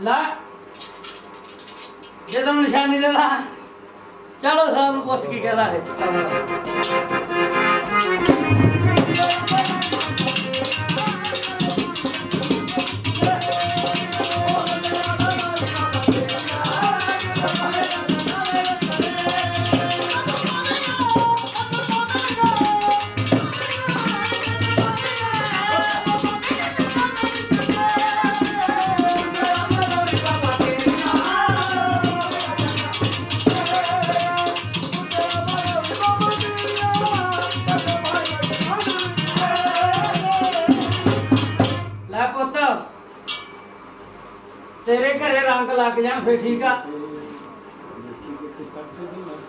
ਲਾ। ਜਦੋਂ ਨਿਸ਼ਾਨੀ ਦੇ ਲਾ। ਚਲੋ ਸਾਹਿਬ ਪੁੱਛ ਕੀ ਕਹਿੰਦਾ ਹੈ ਤੇਰੇ ਘਰੇ ਰੰਗ ਲੱਗ ਜਾਣ, ਫੇਰ ਠੀਕ ਆ।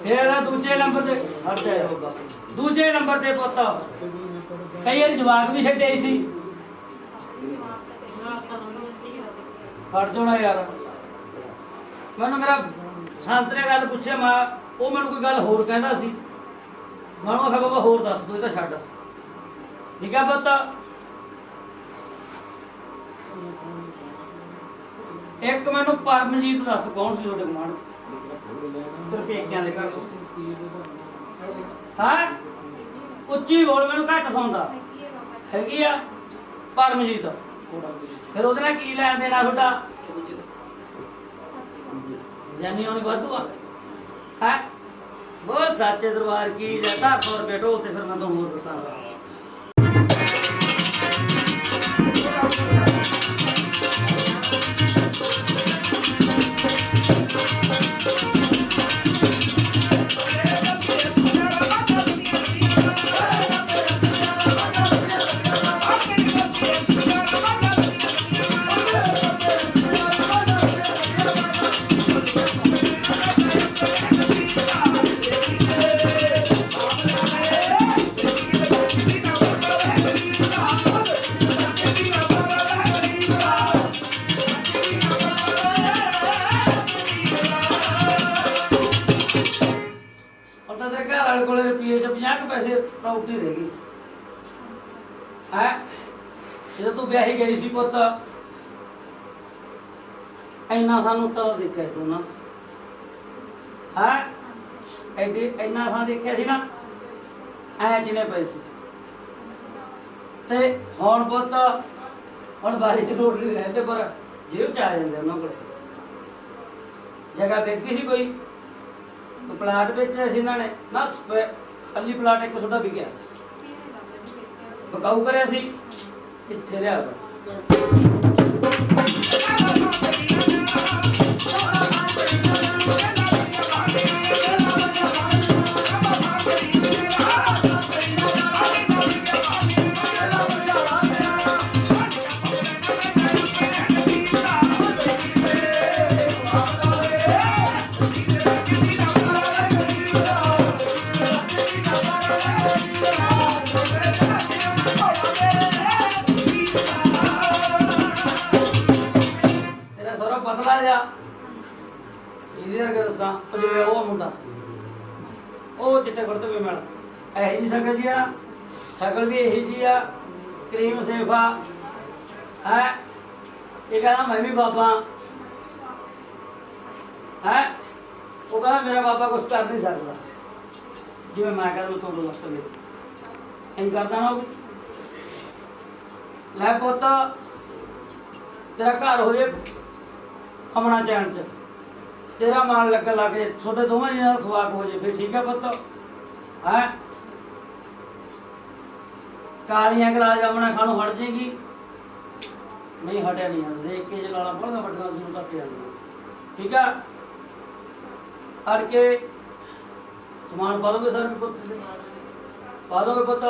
ਫੇਰ ਆ ਦੂਜੇ ਨੰਬਰ ਤੇ, ਹਟ ਜਾ ਦੂਜੇ ਨੰਬਰ ਤੇ ਪੁੱਤ। ਕਈ ਵਾਰ ਜਵਾਕ ਵੀ ਛੱਡਿਆ ਸੀ। ਹਟ ਜਾਣਾ ਯਾਰ। ਮੈਨੂੰ ਮੇਰਾ ਸੰਤ ਨੇ ਗੱਲ ਪੁੱਛਿਆ, ਮੈਂ ਉਹ ਮੈਨੂੰ ਕੋਈ ਗੱਲ ਹੋਰ ਕਹਿੰਦਾ ਸੀ। ਮੈਨੂੰ ਆਖਿਆ ਬਾਬਾ, ਹੋਰ ਦੱਸ ਦੋ, ਇਹ ਤਾਂ ਛੱਡ। ਠੀਕ ਆ ਪੁੱਤ? ਇੱਕ ਮੈਨੂੰ ਪਰਮਜੀਤ ਦੱਸ ਕੌਣ ਸੀ ਤੁਹਾਡੇ ਗਵਾਂਢ ਤੇਰੇ ਪੇਕਿਆਂ ਦੇ ਘਰ। ਹਾਂ? ਉੱਚੀ ਬੋਲ ਮੈਨੂੰ ਘੱਟ ਸੁਣਦਾ। ਹੈਗੀ ਆ? ਪਰਮਜੀਤ। ਫਿਰ ਉਹਦੇ ਨਾਲ ਕੀ ਲੈਣ ਦੇਣਾ ਤੁਹਾਡਾ? ਜਾਨੀ ਉਹਨੇ ਵਾਧੂ ਆ। ਹੈ? ਬਹੁਤ ਸੱਚੇ ਦਰਬਾਰ ਕੀ ਜੈਸਾ 100 ਰੁਪਏ ਢੋਲ ਤੇ ਫਿਰ ਮੈਂ ਤੁਹਾਨੂੰ ਹੋਰ ਦੱਸਾਂਗਾ। ਤੇਰੇ ਘਰ ਵਾਲੇ ਕੋਲੇ ਰੁਪਏ ਚ 50 ਕੁ ਪੈਸੇ ਪ੍ਰਾਪਰਟੀ ਰਹਿ ਗਈ। ਹੈ? ਜਦੋਂ ਤੂੰ ਵਿਆਹੀ ਗਈ ਸੀ ਪੁੱਤ, ਇੰਨਾ ਸਾਨੂੰ ਟਰ ਦੇਖਿਆ ਤੂੰ ਨਾ। ਹੈ? ਐਡੇ ਇੰਨਾ ਸਾਂ ਦੇਖਿਆ ਸੀ ਨਾ, ਐ ਜਿਹਨੇ ਪਏ ਸੀ। ਤੇ ਹੁਣ ਪੁੱਤ, ਹੁਣ ਬਾਰਿਸ਼ ਰੋਡ ਨਹੀਂ ਰਹਿੰਦੇ ਪਰ ਜੇਬ ਚ ਆ ਜਾਂਦੇ ਉਹਨਾਂ ਕੋਲ। ਜਗ੍ਹਾ ਵੇਚੀ ਸੀ ਕੋਈ? ਕੋਈ ਪਲਾਟ ਵੇਚਿਆ ਸੀ ਇਹਨਾਂ ਨੇ। ਨਾ ਕੱਲੀ ਪਲਾਟ ਇੱਕ ਤੁਹਾਡਾ ਵਿਕਿਆ ਬਕਾਊ ਕਰਿਆ ਸੀ। ਇੱਥੇ ਲਿਆ ਇਹਦੇ ਵਰਗਾ ਦੱਸਾਂ, ਉਹ ਜਿਵੇਂ ਉਹ ਮੁੰਡਾ, ਉਹ ਚਿੱਟੇ ਕੁੜਤੇ ਵੀ ਇਹੀ ਜੀ ਸ਼ਕਲ ਜੀ ਆ, ਸ਼ਕਲ ਵੀ ਇਹੀ ਜੀ ਆ, ਕਰੀਮ ਸੇਫਾ ਹੈ? ਇਹ ਕਹਿੰਦਾ, ਮੈਂ ਵੀ ਬਾਬਾ ਹੈ। ਉਹ ਕਹਿੰਦਾ, ਮੇਰਾ ਬਾਬਾ ਕੁਝ ਕਰ ਨਹੀਂ ਸਕਦਾ। ਜਿਵੇਂ ਮੈਂ ਕਹਿੰਦਾ ਮੈਂ ਤੁਹਾਨੂੰ ਦੱਸ ਦੇ। ਐਂ ਕਰਦਾ ਨਾ ਲੈ ਪੁੱਤ, ਤੇਰਾ ਘਰ ਹੋ ਜੇ ਅਮਣਾ ਚੈਨ ਚ। ਤੇਰਾ ਮਨ ਲੱਗਣ ਲੱਗ ਜੇ, ਤੁਹਾਡੇ ਦੋਵਾਂ ਜੀਆਂ ਦਾ ਸਵਾਗ ਹੋ ਜੇ, ਫਿਰ ਠੀਕ ਹੈ ਪੁੱਤ। ਹੈ? ਕਾਲੀਆਂ ਗਲਾਜ ਅਮਣਾ ਖਾਣੋਂ ਹਟ ਜੇਗੀ ਨਹੀਂ, ਹਟਿਆ ਨਹੀਂ ਜਾਂਦਾ। ਦੇਖ ਕੇ ਜੇ ਲਾਲਾ ਬੜੀਆਂ ਵੱਡੀਆਂ ਦੂਰ ਤੱਕ ਠੀਕ ਆ? ਅੜ ਕੇ ਸਮਾਨ ਪਾ ਦੋਗੇ ਸਰ ਪੁੱਤ ਦੇ ਪਾ ਦੋਗੇ ਪੁੱਤ?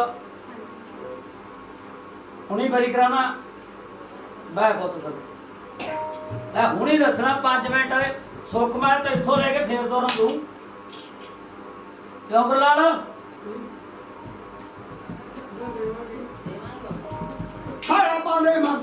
ਹੁਣੀ ਬਰੀ ਕਰਾਣਾ ਬੈ ਪੁੱਤ ਸਰ ਲੈ, ਹੁਣੀ ਦੱਸਣਾ 5 ਮਿੰਟ। ਸੁੱਖ ਮੈਂ ਤੇ ਇੱਥੋਂ ਲੈ ਕੇ ਫੇਰ ਦੋਰਾਂ ਦੂੰ ਕਿਉਂ ਗੁਰਲਾਲ? ਸਾਰਾ ਪਾਲੇ ਮਤ